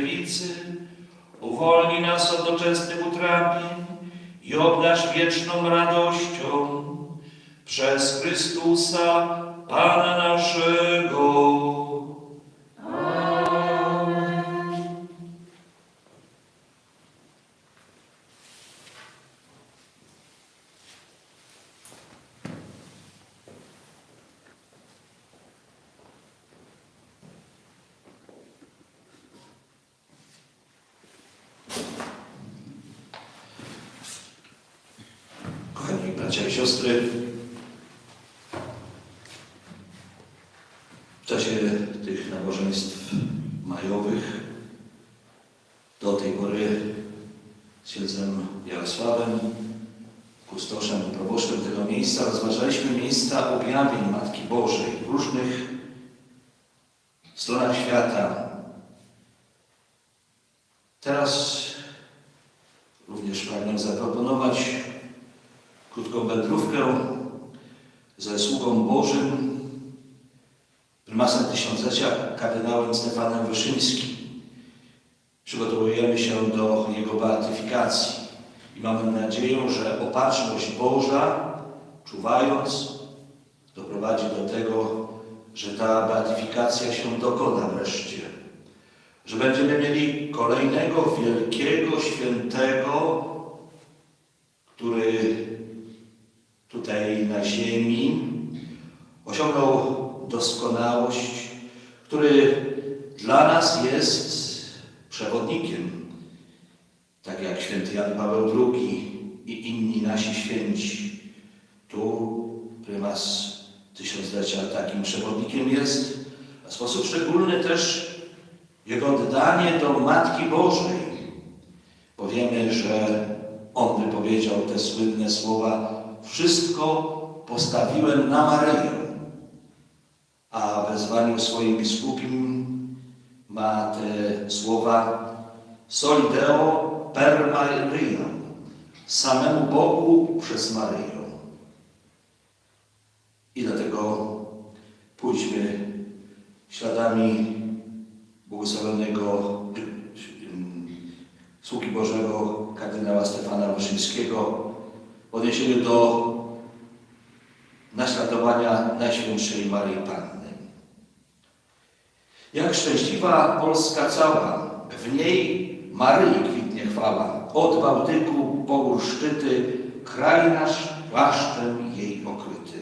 dziewicy, uwolnij nas od doczesnych utrapień i obdarz wieczną radością przez Chrystusa, Pana naszego. Kochani bracia i siostry, w czasie tych nabożeństw majowych do tej pory z księdzem Jarosławem, kustoszem, proboszczem tego miejsca rozważaliśmy miejsca objawień Matki Bożej w różnych stronach świata. Teraz również pragnę zaproponować krótką wędrówkę ze sługą Bożym, prymasem tysiąclecia, kardynałem Stefanem Wyszyńskim. Przygotowujemy się do jego beatyfikacji i mamy nadzieję, że opatrzność Boża, czuwając, doprowadzi do tego, że ta beatyfikacja się dokona wreszcie. Że będziemy mieli kolejnego wielkiego, świętego, który tutaj na ziemi osiągnął doskonałość, który dla nas jest przewodnikiem, tak jak święty Jan Paweł II i inni nasi święci. Tu prymas tysiąclecia takim przewodnikiem jest, a w sposób szczególny też jego oddanie do Matki Bożej. Powiemy, że on wypowiedział te słynne słowa wszystko postawiłem na Maryję. A w wezwaniu swoim biskupim ma te słowa Solideo per Maryja, samemu Bogu przez Maryję. I dlatego pójdźmy śladami błogosławionego ym, sługi Bożego kardynała Stefana Wyszyńskiego w odniesieniu do naśladowania Najświętszej Maryi Panny. Jak szczęśliwa Polska cała, w niej Maryi chwała. Od Bałtyku po gór szczyty, kraj nasz płaszczem jej okryty.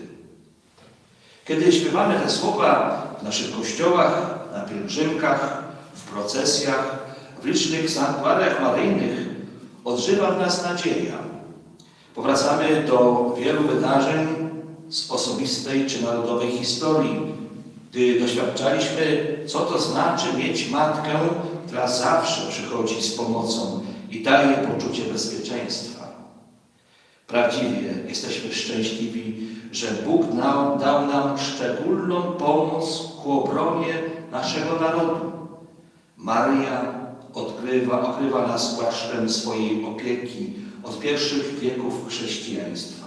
Kiedy śpiewamy te słowa w naszych kościołach, na pielgrzymkach, w procesjach, w licznych sanktuariach maryjnych, odżywa w nas nadzieja. Powracamy do wielu wydarzeń z osobistej czy narodowej historii, gdy doświadczaliśmy, co to znaczy mieć matkę, która zawsze przychodzi z pomocą i daje poczucie bezpieczeństwa. Prawdziwie jesteśmy szczęśliwi, że Bóg nam, dał nam szczególną pomoc ku obronie naszego narodu. Maria odkrywa, okrywa nas płaszczem swojej opieki od pierwszych wieków chrześcijaństwa.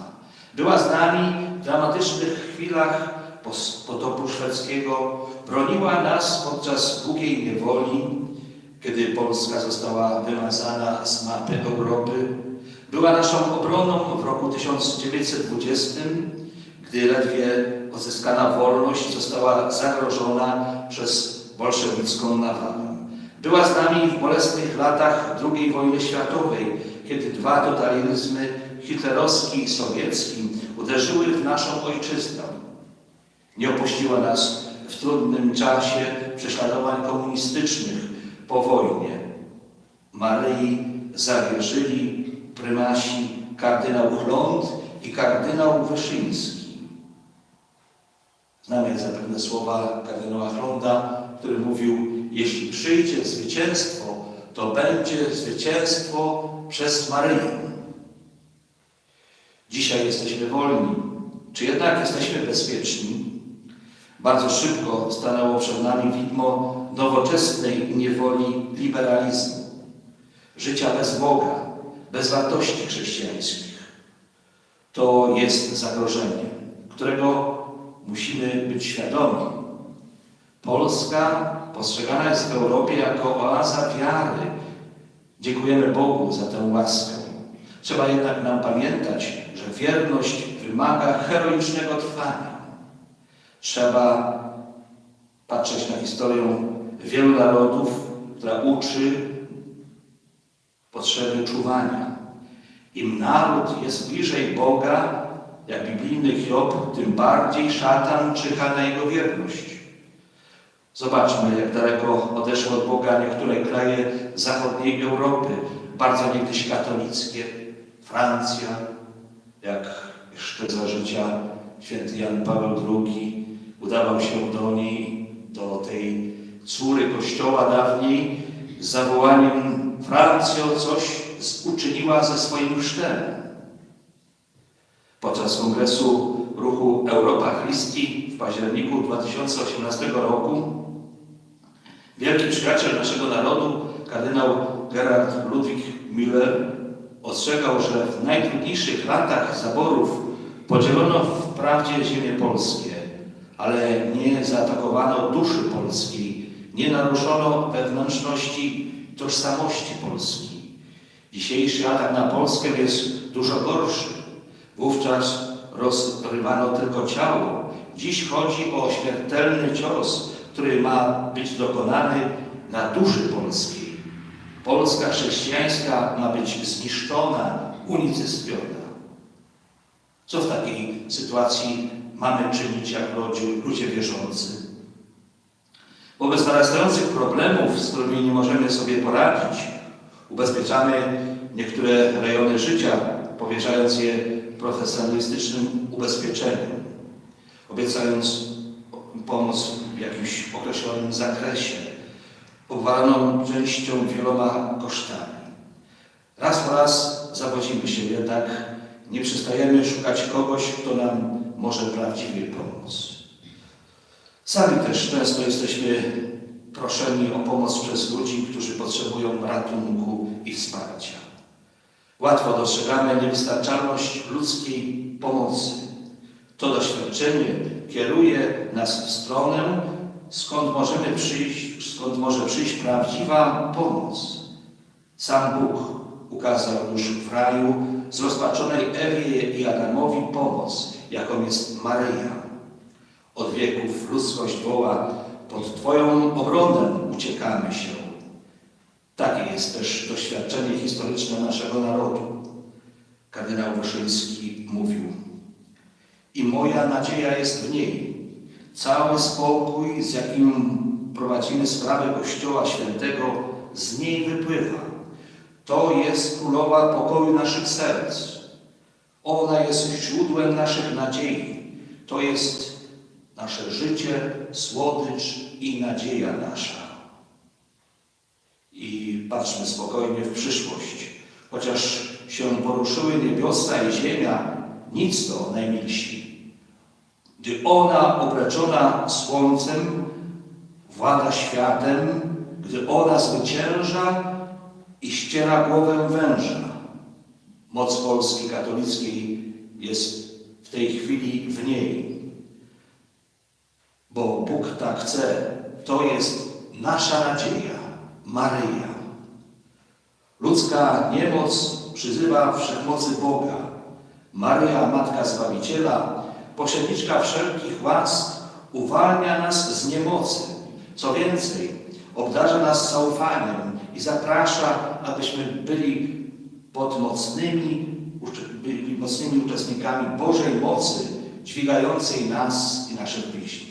Była z nami w dramatycznych chwilach potopu szwedzkiego, broniła nas podczas długiej niewoli, kiedy Polska została wymazana z mapy Europy. Była naszą obroną w roku 1920, gdy ledwie odzyskana wolność została zagrożona przez bolszewicką nawałę. Była z nami w bolesnych latach II wojny światowej, kiedy dwa totalitaryzmy, hitlerowski i sowiecki, uderzyły w naszą ojczyznę. Nie opuściła nas w trudnym czasie prześladowań komunistycznych po wojnie. Maryi zawierzyli prymasi kardynał Chląd i kardynał Wyszyński. Znamy zapewne słowa kardynała Chląda, który mówił, jeśli przyjdzie zwycięstwo, to będzie zwycięstwo przez Maryję. Dzisiaj jesteśmy wolni. Czy jednak jesteśmy bezpieczni? Bardzo szybko stanęło przed nami widmo nowoczesnej niewoli liberalizmu, życia bez Boga, bez wartości chrześcijańskich. To jest zagrożenie, którego musimy być świadomi. Polska postrzegana jest w Europie jako oaza wiary. Dziękujemy Bogu za tę łaskę. Trzeba jednak nam pamiętać, że wierność wymaga heroicznego trwania. Trzeba patrzeć na historię wielu narodów, która uczy potrzeby czuwania. Im naród jest bliżej Boga, jak biblijny Hiob, tym bardziej szatan czyha na jego wierność. Zobaczmy, jak daleko odeszły od Boga niektóre kraje zachodniej Europy, bardzo niegdyś katolickie. Francja, jak jeszcze za życia święty Jan Paweł II udawał się do niej, do tej córy kościoła dawniej, zawołaniem Francjo coś uczyniła ze swoim chrztem. Podczas kongresu ruchu Europa Christi w październiku 2018 roku wielki przyjaciel naszego narodu, kardynał Gerhard Ludwig Müller, ostrzegał, że w najtrudniejszych latach zaborów podzielono wprawdzie ziemię polskie, ale nie zaatakowano duszy polskiej, nie naruszono wewnętrzności tożsamości Polski. Dzisiejszy atak na Polskę jest dużo gorszy. Wówczas rozrywano tylko ciało. Dziś chodzi o śmiertelny cios, który ma być dokonany na duszy polskiej. Polska chrześcijańska ma być zniszczona, unicestwiona. Co w takiej sytuacji mamy czynić ludzie- ludzie wierzący? Wobec narastających problemów, z którymi nie możemy sobie poradzić, ubezpieczamy niektóre rejony życia, powierzając je profesjonalistycznym ubezpieczeniom, obiecając pomoc w jakimś określonym zakresie, obwaloną częścią wieloma kosztami. Raz po raz zawodzimy się jednak, nie przestajemy szukać kogoś, kto nam może prawdziwie pomóc. Sami też często jesteśmy proszeni o pomoc przez ludzi, którzy potrzebują ratunku i wsparcia. Łatwo dostrzegamy niewystarczalność ludzkiej pomocy. To doświadczenie kieruje nas w stronę, skąd możemy przyjść, skąd może przyjść prawdziwa pomoc. Sam Bóg ukazał już w raju zrozpaczonej Ewie i Adamowi pomoc, jaką jest Maryja. Od wieków ludzkość woła, pod Twoją obronę uciekamy się. Takie jest też doświadczenie historyczne naszego narodu. Kardynał Wyszyński mówił, i moja nadzieja jest w niej. Cały spokój, z jakim prowadzimy sprawę Kościoła Świętego, z niej wypływa. To jest królowa pokoju naszych serc. Ona jest źródłem naszych nadziei. To jest nasze życie, słodycz i nadzieja nasza. I patrzmy spokojnie w przyszłość. Chociaż się poruszyły niebiosa i ziemia, nic to najmilsi. Gdy ona obreczona słońcem włada światem, gdy ona zwycięża i ściera głowę węża. Moc Polski katolickiej jest w tej chwili w niej. Bo Bóg tak chce, to jest nasza nadzieja, Maryja. Ludzka niemoc przyzywa wszechmocy Boga. Maryja, Matka Zbawiciela, pośredniczka wszelkich łask, uwalnia nas z niemocy. Co więcej, obdarza nas zaufaniem i zaprasza, abyśmy byli pod mocnymi, byli mocnymi uczestnikami Bożej mocy, dźwigającej nas i naszych bliźnich.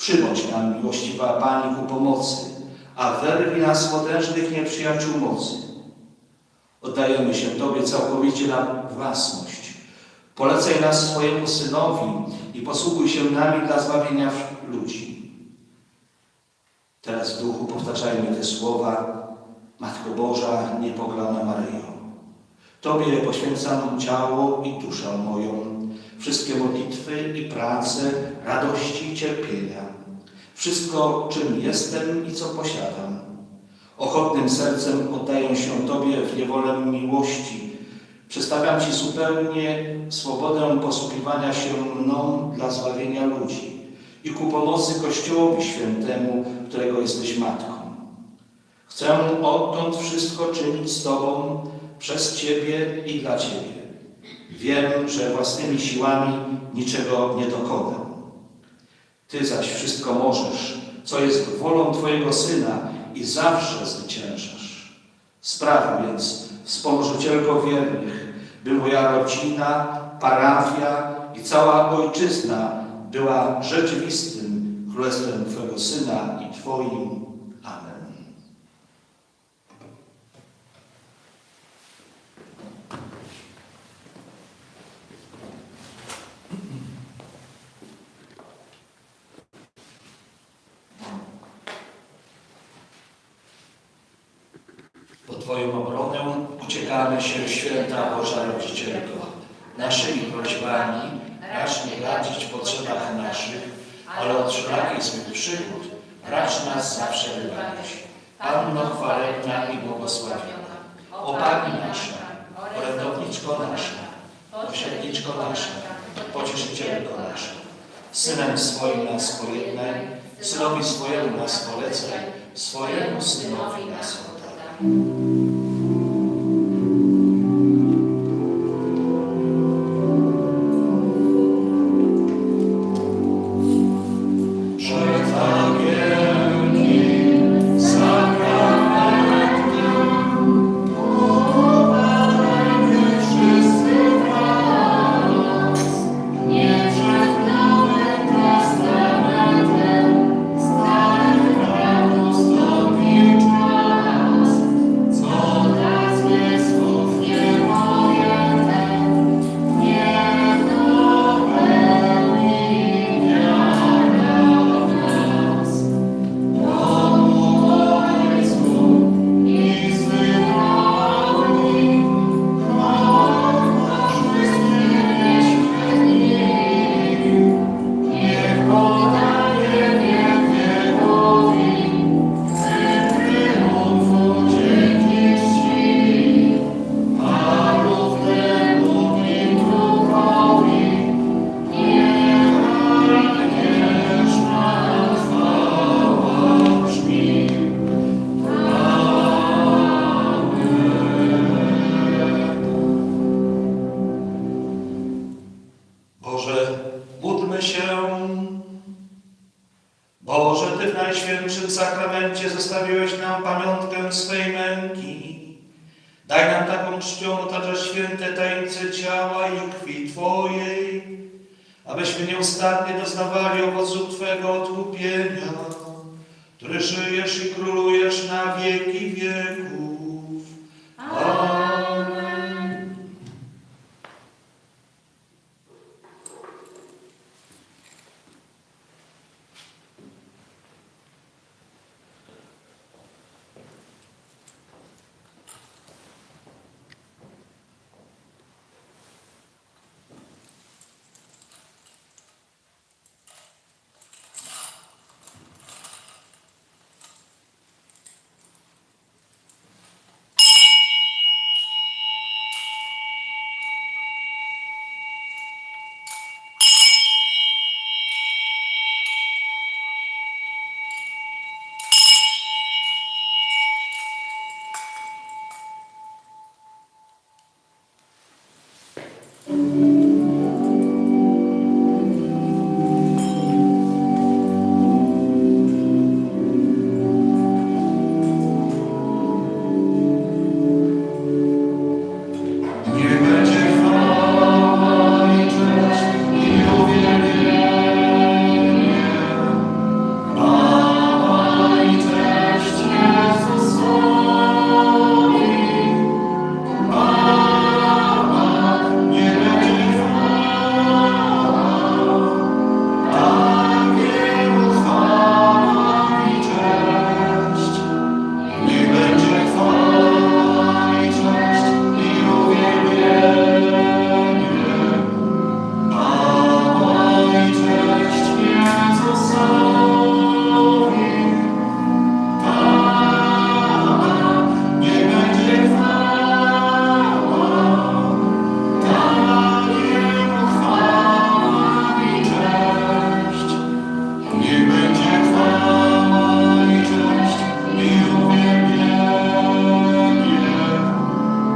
Przybądź nam, miłościwa Pani, ku pomocy, a wyrwij nas potężnych nieprzyjaciół mocy. Oddajemy się Tobie całkowicie na własność. Polecaj nas swojemu Synowi i posługuj się nami dla zbawienia ludzi. Teraz w duchu powtarzajmy te słowa Matko Boża, niepoglana Maryjo. Tobie poświęcam ciało i duszę moją, wszystkie modlitwy i prace, radości i cierpienia, wszystko, czym jestem i co posiadam. Ochotnym sercem oddaję się Tobie w niewolę miłości. Przestawiam Ci zupełnie swobodę posługiwania się mną dla zbawienia ludzi i ku pomocy Kościołowi Świętemu, którego jesteś Matką. Chcę odtąd wszystko czynić z Tobą, przez Ciebie i dla Ciebie. Wiem, że własnymi siłami niczego nie dokonam. Ty zaś wszystko możesz, co jest wolą Twojego Syna i zawsze zwyciężasz. Spraw więc, wspomożycielko wiernych, by moja rodzina, parafia i cała ojczyzna była rzeczywistym królestwem Twojego Syna i Twoim. Amen. Po Twoją obronę uciekamy się, święta Boża Rodzicielko. Naszymi prośbami racz nie radzić potrzebach naszych, ale od wszelakich złych przygód racz nas zawsze wybawić. Panno chwalebna i błogosławiona, o Pani nasza, orędowniczko nasza, pośredniczko nasza, pocieszycielko nasza, Synem swoim nas pojednaj, Synowi swojemu nas polecaj, swojemu Synowi nas oddaj. Święte tańce ciała i krwi Twojej, abyśmy nieustannie doznawali owoców Twego odkupienia, który żyjesz i królujesz na wieki wieków.